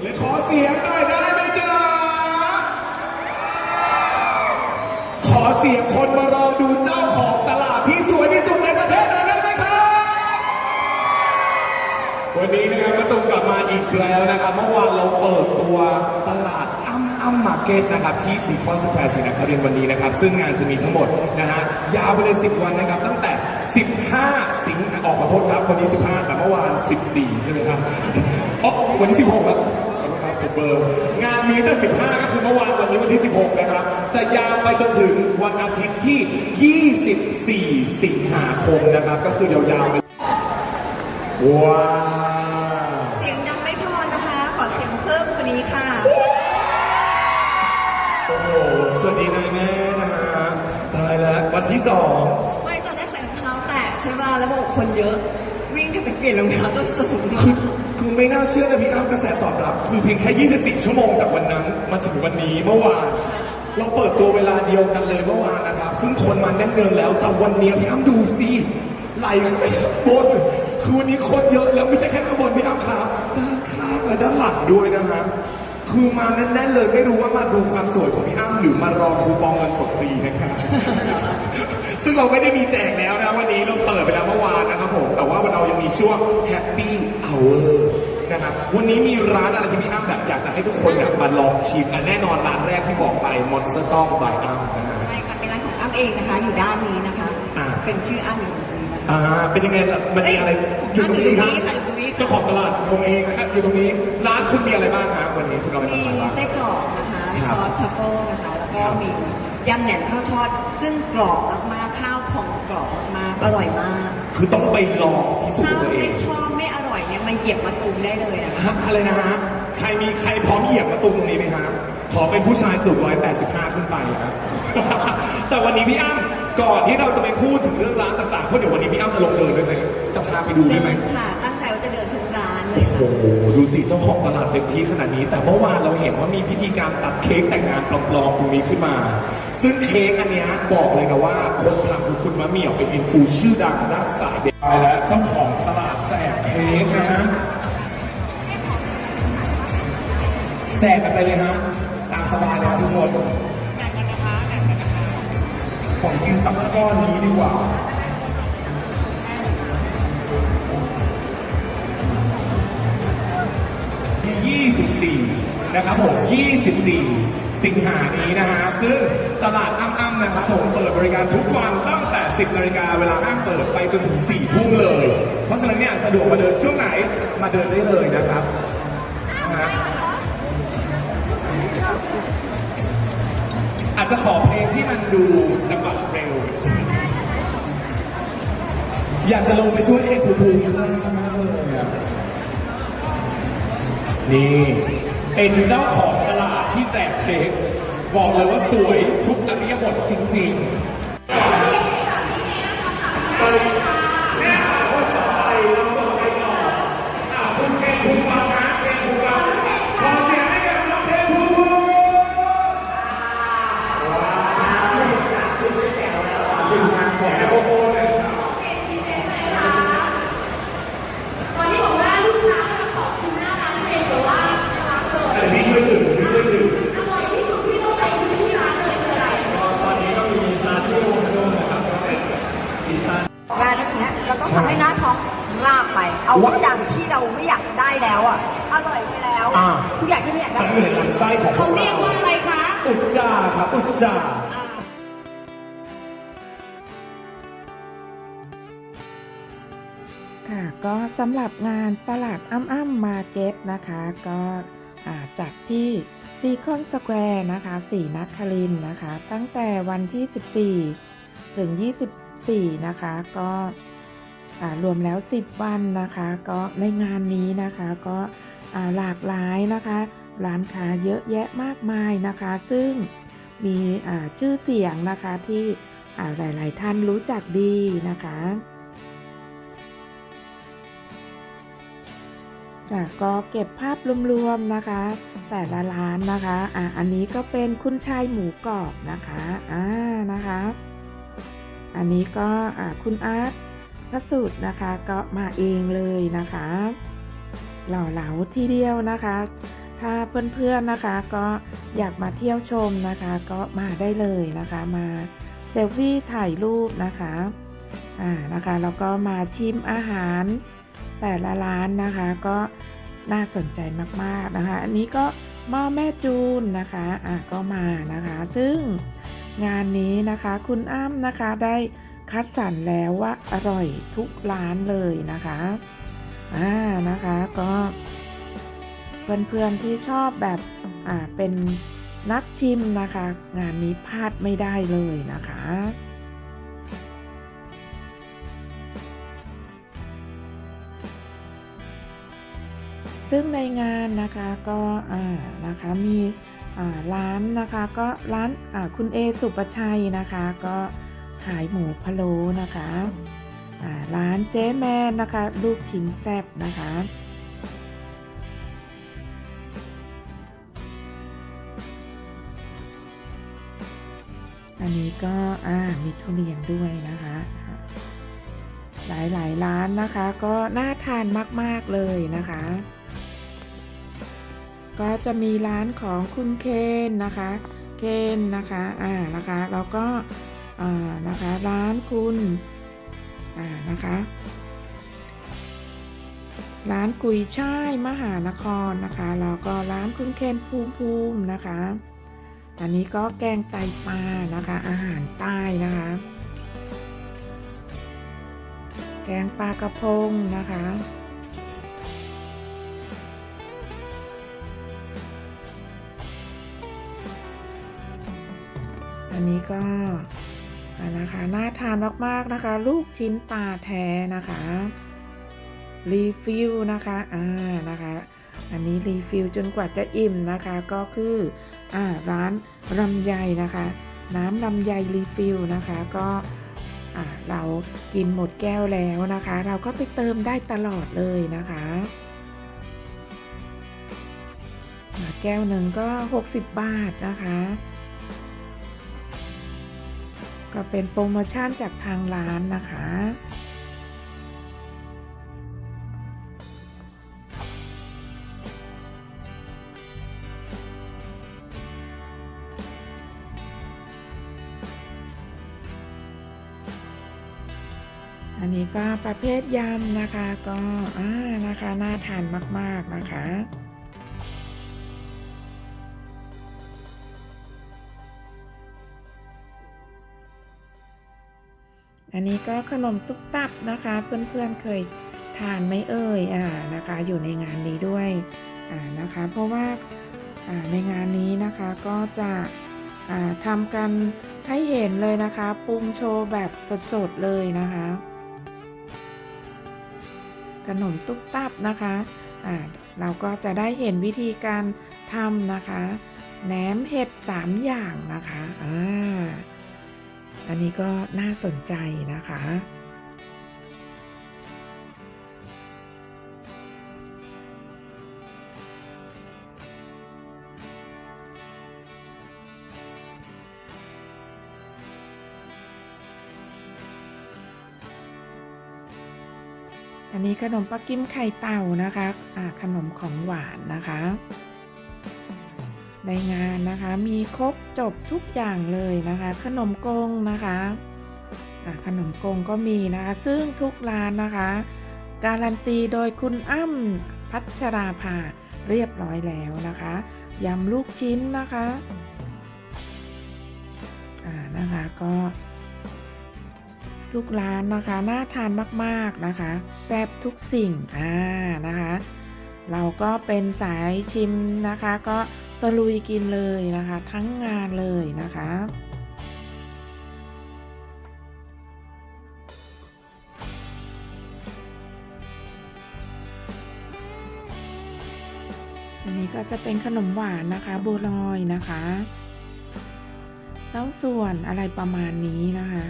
เลยขอเสียงหน่อยได้ไหมจ๊ะ ขอเสียงคนมารอดูเจ้าของตลาดที่สวยที่สุดในประเทศหน่อยได้ไหมครับ วันนี้นะครับมาตุมกลับมาอีกแล้วนะครับ เมื่อวานเราเปิดตัวตลาดอ้ำอ้ำมาร์เก็ตนะครับที่ซีคอนสแควร์สินครินทร์วันนี้นะครับ ซึ่งงานจะมีทั้งหมดนะฮะยาวไปเลย10 วันนะครับ ตั้งแต่ 15 สิงหาออกขอโทษครับวันนี้ 15 แต่เมื่อวาน 14 ใช่ไหมครับอ๋อวันที่ 16แล้ว ครับผมเบอร์งานมีตั้ง 15 ก็คือเมื่อวานวันนี้วันที่ 16 นะครับ จะยาวไปจนถึงวันอาทิตย์ที่ 24 สิงหาคมนะครับ ก็คือยาวๆไปว้าว เสียงดังไม่พอนะคะ ขอเสียงเพิ่มกว่านี้ค่ะ โอ้โหสวัสดีนายแม่นะฮะตายแล้ววันที่สองไม่ตอนแรกใส่รองเท้าแตะใช่ป่ะแล้วบอกคนเยอะ วิ่งกันไปเปลี่ยนรองเท้าส้นสูงมา คือไม่น่าเชื่อนะพี่อ้ำกระแสตอบรับ คือเพียงแค่ 24 ชั่วโมงจากวันนั้นมาถึงวันนี้เมื่อวาน เราเปิดตัวเวลาเดียวกันเลยเมื่อวานนะครับ ซึ่งคนมาแน่นเนืองแล้ว แต่วันนี้พี่อ้ำดูสิไหลขึ้นไปข้างบนคือวันนี้คนเยอะแล้วไม่ใช่แค่ข้างบนพี่อ้ำครับด้านข้างและด้านหลังด้วยนะฮะ คือมาแน่นๆเลยไม่รู้ว่ามาดูความสวยของพี่อ้ำหรือมารอคูปองเงินสดฟรีนะครับ ซึ่งเราไม่ได้มีแจกแล้วนะวันนี้เราเปิดไปแล้วเมื่อวานนะครับผม แต่ว่าวันเรายังมีช่วง Happy Hour นะครับ วันนี้มีร้านอะไรที่พี่อ้ำแบบอยากจะให้ทุกคนเนี่ยมาลองชิมอันแน่นอนร้านแรกที่บอกไป Monster Dog by อ้ำนะฮะใช่ค่ะเป็นร้านของอ้ำเองนะคะ อยู่ด้านนี้นะคะอ่าเป็นชื่ออ้ำอยู่ตรงนี้นะคะอ่าเป็นยังไงล่ะมันมีอะไรอ้ำอยู่ตรงนี้ค่ะอยู่ตรงนี้ค่ะ เจ้าของตลาดผมเองนะครับอยู่ตรงนี้ร้านคุณมีอะไรบ้างฮะวันนี้คุณเอาอะไรมามีขายบ้าง ไส้กรอกนะคะครับซอสทัฟเฟิลนะคะ แล้วก็มียำแหนมข้าวทอด ซึ่งกรอบมากๆข้าวพองกรอบมากๆอร่อยมากคือต้องไปลองพิสูจถ้าน์ตัวเอไม่งชอบไม่อร่อยเนี่ยมันเหยียบมาตูมได้เลยนะคะฮะอะไรนะฮะใครมีใครพร้อมเหยียบประตูตรงนี้ไหมครับขอเป็นผู้ชายสูง185 ขึ้นไปครับ แต่วันนี้พี่อ้ำก่อนที่เราจะไปพูดถึงเรื่องร้านต่างๆเพราะเดี๋ยววันนี้พี่อ้ำจะลงเดินด้วยไหมจะพาไปดูเดิด้วยไหม นค่ะตั้ โอ้โหดูสิเจ้าของตลาดเต็มที่ขนาดนี้ แต่เมื่อวานเราเห็นว่ามีพิธีการตัดเค้กแต่งงานปลอมๆตรงนี้ขึ้นมา ซึ่งเค้กอันเนี้ยบอกเลยนะว่าคนทำคือคุณมะเหมี่ยวเป็นอินฟูชื่อดังด้านสายเด็กและเจ้าของตลาดแจกเค้กนะฮะแจกกันไปเลยฮะตามสบายเลยครับทุกคนผมกินจับก้อนนี้ดีกว่า 24 นะครับผม 24 สิงหานี้นะฮะ ซึ่งตลาดอ้ำๆนะครับผมเปิดบริการทุกวันตั้งแต่ 10 นาฬิกาเวลาห้างเปิดไปจนถึง 4 ทุ่มเลย เพราะฉะนั้นเนี่ยสะดวกมาเดินช่วงไหนมาเดินได้เลยนะครับนะอาจจะขอเพลงที่มันดูจังหวะเร็ว อยากจะลงไปช่วยเคนภูมิภูมิข้างล่าง นี่เป็นเจ้าของตลาดที่แจกเค้กบอกเลยว่าสวยทุกอริยบทจริง ๆ ท้องราบไป เอาทุกอย่างที่เราไม่อยากได้แล้วอะอร่อยไปแล้ว อ่า ทุกอย่างที่ไม่อยากได้ มันอยู่ในลำไส้ของเขาเรียกว่าอะไรคะ อุจจาครับอุจจาอ่าค่ะก็สำหรับงานตลาดอ้ำอ้ำมาร์เก็ตนะคะ ก็อ่าจัดที่ซีคอนสแควร์นะคะสีนักคลินทร์นะคะ ตั้งแต่วันที่ 14 ถึง 24 นะคะ ก็อ่า รวมแล้ว 10 วันนะคะ ก็ในงานนี้นะคะก็หลากหลายนะคะ ร้านค้าเยอะแยะมากมายนะคะ ซึ่งมีชื่อเสียงนะคะที่อ่าหลายๆ ท่านรู้จักดีนะคะค่ะก็เก็บภาพรวมๆนะคะ แต่ละร้านนะคะอะอันนี้ก็เป็นคุณชายหมูกรอบนะคะอ่านะคะ อันนี้ก็อ่าคุณอาร์ต พระสุดนะคะก็มาเองเลยนะคะ หล่อเหลาทีเดียวนะคะ ถ้าเพื่อนๆนะคะก็อยากมาเที่ยวชมนะคะ ก็มาได้เลยนะคะมาเซลฟี่ถ่ายรูปนะคะอ่านะคะแล้วก็มาชิมอาหาร แต่ละร้านนะคะก็น่าสนใจมากๆนะคะ อันนี้ก็หม้อแม่จูนนะคะอะก็มานะคะ ซึ่งงานนี้นะคะคุณอ้ำนะคะได้ คัดสรรแล้วว่าอร่อยทุกร้านเลยนะคะอ่านะคะก็เพื่อนๆที่ชอบแบบอ่าเป็นนักชิมนะคะ งานนี้พลาดไม่ได้เลยนะคะซึ่งในงานนะคะก็อ่านะคะมีอ่าร้านนะคะก็ร้านอ่าคุณเอสุประชัยนะคะก็ายหมูพะโล้นะคะร้านเจ๊แมนนะคะลูกชิ้นแซบนะคะอันนี้ก็อ่ามีทุเรียนด้วยนะคะ หลายๆร้านนะคะ ก็น่าทานมากๆเลยนะคะ ก็จะมีร้านของคุณเคนนะคะ เคนนะคะอ่านะคะแล้วก็ อ่านะคะร้านคุณอ่านะคะร้านกุยช่ายมหานครนะคะแล้วก็ร้านคุณเคนภูมิภูมินะคะ อันนี้ก็แกงไตปลานะคะ อาหารใต้นะคะ แกงปลากระพงนะคะอันนี้ก็ นะคะน่าทานมากๆนะคะ ลูกชิ้นปลาแท้นะคะรีฟิลนะคะอ่านะคะอันนี้รีฟิลจนกว่าจะอิ่มนะคะก็คืออ่าร้านลำไยนะคะ น้ำลำไยรีฟิลนะคะก็อ่าเรากินหมดแก้วแล้วนะคะ เราก็ไปเติมได้ตลอดเลยนะคะแก้วหนึ่งก็ 60 บาทนะคะ ก็เป็นโปรโมชั่นจากทางร้านนะคะ อันนี้ก็ประเภทยำนะคะก็อ่านะคะน่าทานมาก ๆ นะคะ อันนี้ก็ขนมตุ๊กตับนะคะ เพื่อนๆเคยทานไหมเอ่ยอ่านะคะ อยู่ในงานนี้ด้วยอ่านะคะ เพราะว่าอ่าในงานนี้นะคะก็จะอ่าทำกันให้เห็นเลยนะคะ ปรุงโชว์แบบสดๆเลยนะคะ ขนมตุ๊กตับนะคะอ่าเราก็จะได้เห็นวิธีการทำนะคะแหนมเห็ดสามอย่างนะคะอ่า อันนี้ก็น่าสนใจนะคะ อันนี้ขนมปักกิมไข่เต่านะคะอ่าขนมของหวานนะคะ ในงานนะคะมีครบจบทุกอย่างเลยนะคะ ขนมกงนะคะขนมกงก็มีนะคะ ซึ่งทุกร้านนะคะ การันตีโดยคุณอ้ำพัชราภาเรียบร้อยแล้วนะคะยำลูกชิ้นนะคะอ่านะคะก็ทุกร้านนะคะน่าทานมากๆนะคะ แซ่บทุกสิ่งอ่านะคะ เราก็เป็นสายชิมนะคะก็ ตะลุยกินเลยนะคะ ทั้งงานเลยนะคะอันนี้ก็จะเป็นขนมหวานนะคะบัวลอยนะคะเต้าส่วนอะไรประมาณนี้นะคะ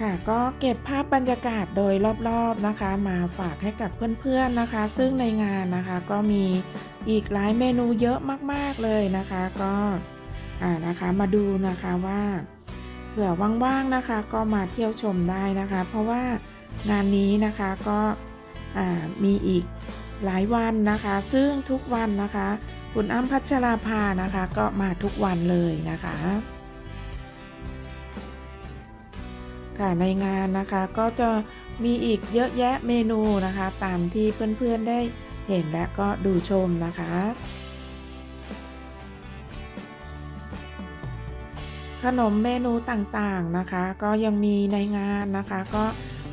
ค่ะก็เก็บภาพบรรยากาศโดยรอบๆนะคะ มาฝากให้กับเพื่อนๆนะคะ ซึ่งในงานนะคะก็มีอีกหลายเมนูเยอะมากๆเลยนะคะ ก็อ่านะคะมาดูนะคะว่าเผื่อว่างๆนะคะ ก็มาเที่ยวชมได้นะคะ เพราะว่างานนี้นะคะก็อ่ามีอีกหลายวันนะคะ ซึ่งทุกวันนะคะ คุณอ้ำพัชราภานะคะ ก็มาทุกวันเลยนะคะ ค่ะในงานนะคะก็จะมีอีกเยอะแยะเมนูนะคะ ตามที่เพื่อนๆได้เห็นและก็ดูชมนะคะ ขนมเมนูต่างๆนะคะ ก็ยังมีในงานนะคะ ก็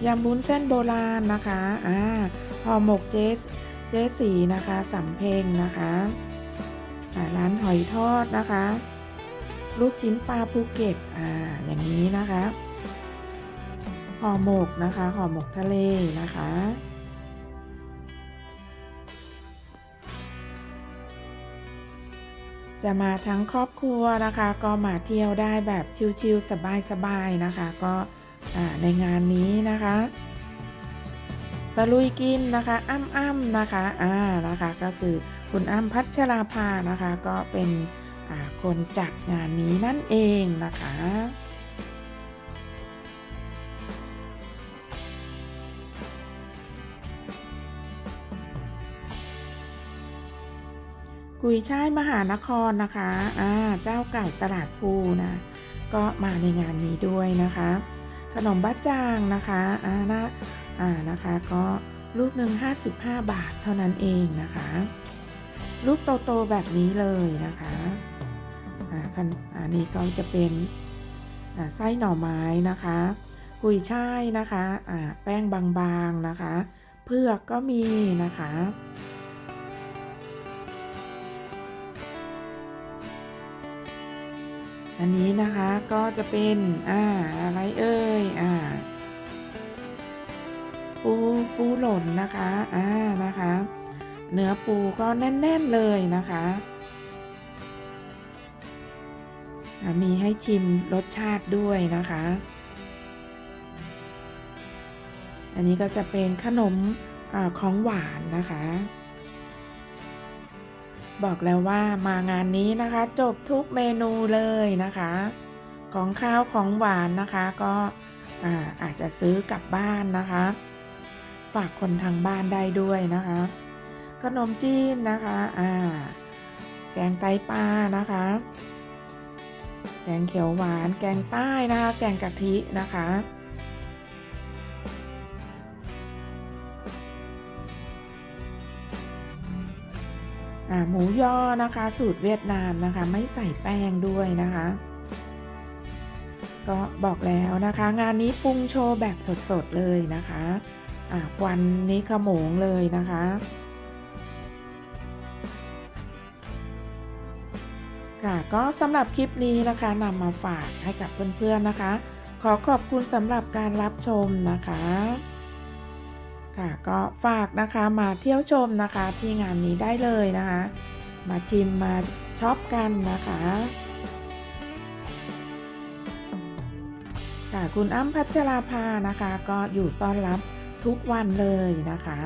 ยำบุ้นเส้นโบราณนะคะอ่าห่อหมกเจสเจสีนะคะสำเพ็งนะคะร้านหอยทอดนะคะ ลูกชิ้นปลาภูเก็ตอ่าอย่างนี้นะคะ ห่อหมกนะคะห่อหมกทะเลนะคะ จะมาทั้งครอบครัวนะคะ ก็มาเที่ยวได้แบบชิลๆสบายๆนะคะ ก็ในงานนี้นะคะตะลุยกินนะคะอ้ำๆนะคะอ่านะคะก็คือคุณอ้ำพัชราภานะคะ ก็เป็นคนจัดงานนี้นั่นเองนะคะ กุยช่ายมหานครนะคะอ่าเจ้าเก่าตลาดภูนะ ก็มาในงานนี้ด้วยนะคะ ขนมบ้าจางนะคะอ่านะอ่านะคะก็ลูกหนึ่ง55 บาทเท่านั้นเองนะคะ ลูกโตๆแบบนี้เลยนะคะอ่าคันอันนี้ก็จะเป็นไส้หน่อไม้นะคะ กุยช่ายนะคะอ่าแป้งบางๆนะคะ เผือกก็มีนะคะ อันนี้นะคะก็จะเป็นอ่าอะไรเอ่ยอ่าปูปูหล่นนะคะอ่านะคะ เนื้อปูก็แน่น ๆ เลยนะคะมีให้ชิมรสชาติด้วยนะคะ อันนี้ก็จะเป็นขนมอาของหวานนะคะ บอกแล้วว่ามางานนี้นะคะ จบทุกเมนูเลยนะคะ ของข้าวของหวานนะคะก็อาอาจจะซื้อกลับบ้านนะคะ ฝากคนทางบ้านได้ด้วยนะคะ ขนมจีนนะคะอ่าแกงไตปลานะคะ แกงเขียวหวาน แกงใต้นะคะ แกงกะทินะคะ หมูย่อนะคะ สูตรเวียดนามนะคะ ไม่ใส่แป้งด้วยนะคะ ก็บอกแล้วนะคะ งานนี้ปรุงโชว์แบบสดๆเลยนะคะอ่าควันนี้ขโมงเลยนะคะค่ะก็สำหรับคลิปนี้นะคะนำมาฝากให้กับเพื่อนๆนะคะ ขอขอบคุณสำหรับการรับชมนะคะ ค่ะก็ฝากนะคะมาเที่ยวชมนะคะที่งานนี้ได้เลยนะคะ มาชิมมาช็อปกันนะคะค่ะคุณอ้ำพัชราภานะคะ ก็อยู่ต้อนรับทุกวันเลยนะคะ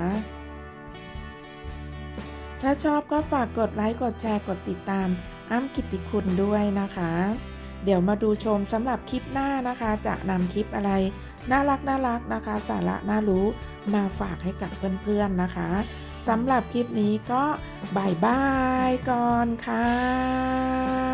ถ้าชอบก็ฝากกดไลค์กดแชร์กดติดตามอ้ำกิติคุณด้วยนะคะ เดี๋ยวมาดูชมสำหรับคลิปหน้านะคะ จะนำคลิปอะไร น่ารักน่ารักนะคะ สาระน่ารู้มาฝากให้กับเพื่อนๆนะคะสำหรับคลิปนี้ก็บายบายก่อนค่ะ